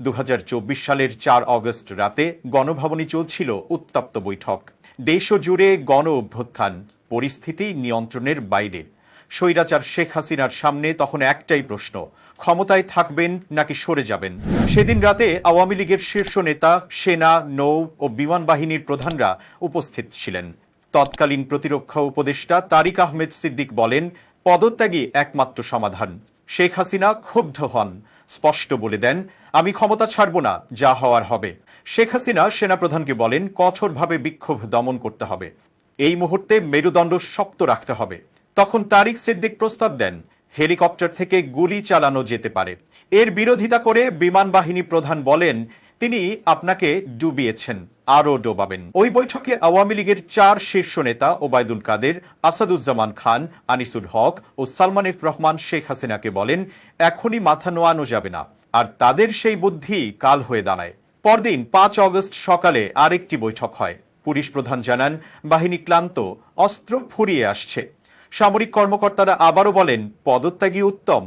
দু হাজার চব্বিশ সালের চার অগস্ট রাতে গণভবনে চলছিল উত্তপ্ত বৈঠক। দেশ জুড়ে গণ অভ্যুত্থান, পরিস্থিতি নিয়ন্ত্রণের বাইরে। স্বৈরাচার শেখ হাসিনার সামনে তখন একটাই প্রশ্ন, ক্ষমতায় থাকবেন নাকি সরে যাবেন? সেদিন রাতে আওয়ামী লীগের শীর্ষ নেতা, সেনা, নৌ ও বিমান বাহিনীর প্রধানরা উপস্থিত ছিলেন। তৎকালীন প্রতিরক্ষা উপদেষ্টা তারিক আহমেদ সিদ্দিক বলেন, পদত্যাগই একমাত্র সমাধান। শেখ হাসিনা ক্ষুব্ধ হন। স্পষ্ট বলে দেন, আমি ক্ষমতা ছাড়ব না, যা হওয়ার হবে। শেখ হাসিনা সেনাপ্রধানকে বলেন, কঠোরভাবে বিক্ষোভ দমন করতে হবে। এই মুহূর্তে মেরুদণ্ড শক্ত রাখতে হবে। তখন তারিক সিদ্দিক প্রস্তাব দেন, হেলিকপ্টার থেকে গুলি চালানো যেতে পারে। এর বিরোধিতা করে বিমান বাহিনী প্রধান বলেন তিনি আপনাকে ডুবিয়েছেন, আরও ডোবাবেন। ওই বৈঠকে আওয়ামী লীগের চার শীর্ষ নেতা ওবায়দুল কাদের, আসাদুজ্জামান খান, আনিসুল হক ও সালমান ইফ রহমান শেখ হাসিনাকে বলেন, এখনই মাথা নোয়ানো যাবে না। আর তাদের সেই বুদ্ধি কাল হয়ে দাঁড়ায়। পরদিন পাঁচ অগস্ট সকালে আরেকটি বৈঠক হয়। পুলিশ প্রধান জানান, বাহিনী ক্লান্ত, অস্ত্র ফুরিয়ে আসছে। সামরিক কর্মকর্তারা আবারও বলেন পদত্যাগী উত্তম।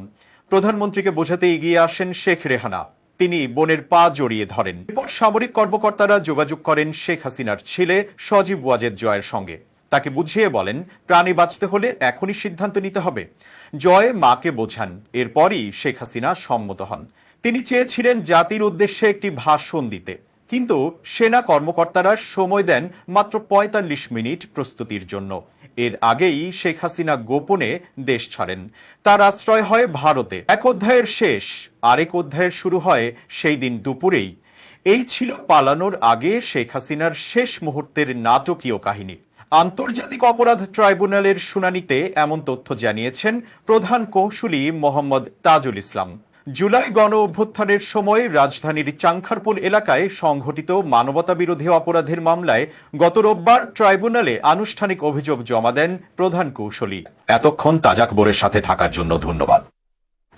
প্রধানমন্ত্রীকে বোঝাতে এগিয়ে আসেন শেখ রেহানা। তিনি বোনের পা জড়িয়ে ধরেন। এরপর সামরিক কর্মকর্তারা যোগাযোগ করেন শেখ হাসিনার ছেলে সজীব ওয়াজেদ জয়ের সঙ্গে। তাকে বুঝিয়ে বলেন, প্রাণে বাঁচতে হলে এখনই সিদ্ধান্ত নিতে হবে। জয় মাকে বোঝান, এরপরই শেখ হাসিনা সম্মত হন। তিনি চেয়েছিলেন জাতির উদ্দেশ্যে একটি ভাষণ দিতে। কিন্তু সেনা কর্মকর্তারা সময় দেন মাত্র ৪৫ মিনিট প্রস্তুতির জন্য। এর আগেই শেখ হাসিনা গোপনে দেশ ছাড়েন। তার আশ্রয় হয় ভারতে। এক অধ্যায়ের শেষ, আরেক অধ্যায়ের শুরু হয় সেই দিন দুপুরেই। এই ছিল পালানোর আগে শেখ হাসিনার শেষ মুহূর্তের নাটকীয় কাহিনী। আন্তর্জাতিক অপরাধ ট্রাইব্যুনালের শুনানিতে এমন তথ্য জানিয়েছেন প্রধান কৌশলী মোহাম্মদ তাজুল ইসলাম। জুলাই গণ অভ্যুত্থানের সময় রাজধানীর চাংখারপুল এলাকায় সংঘটিত মানবতাবিরোধী অপরাধের মামলায় গত রোববার ট্রাইব্যুনালে আনুষ্ঠানিক অভিযোগ জমা দেন প্রধান কৌশলী। এতক্ষণ তাজাক বোরের সাথে থাকার জন্য ধন্যবাদ।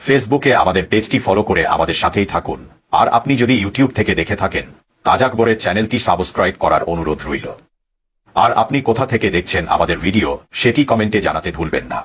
ফেসবুকে আমাদের পেজটি ফলো করে আমাদের সাথেই থাকুন। আর আপনি যদি ইউটিউব থেকে দেখে থাকেন তাজাক বোরের চ্যানেলটি সাবস্ক্রাইব করার অনুরোধ রইল। আর আপনি কোথা থেকে দেখছেন আমাদের ভিডিও, সেটি কমেন্টে জানাতে ভুলবেন না।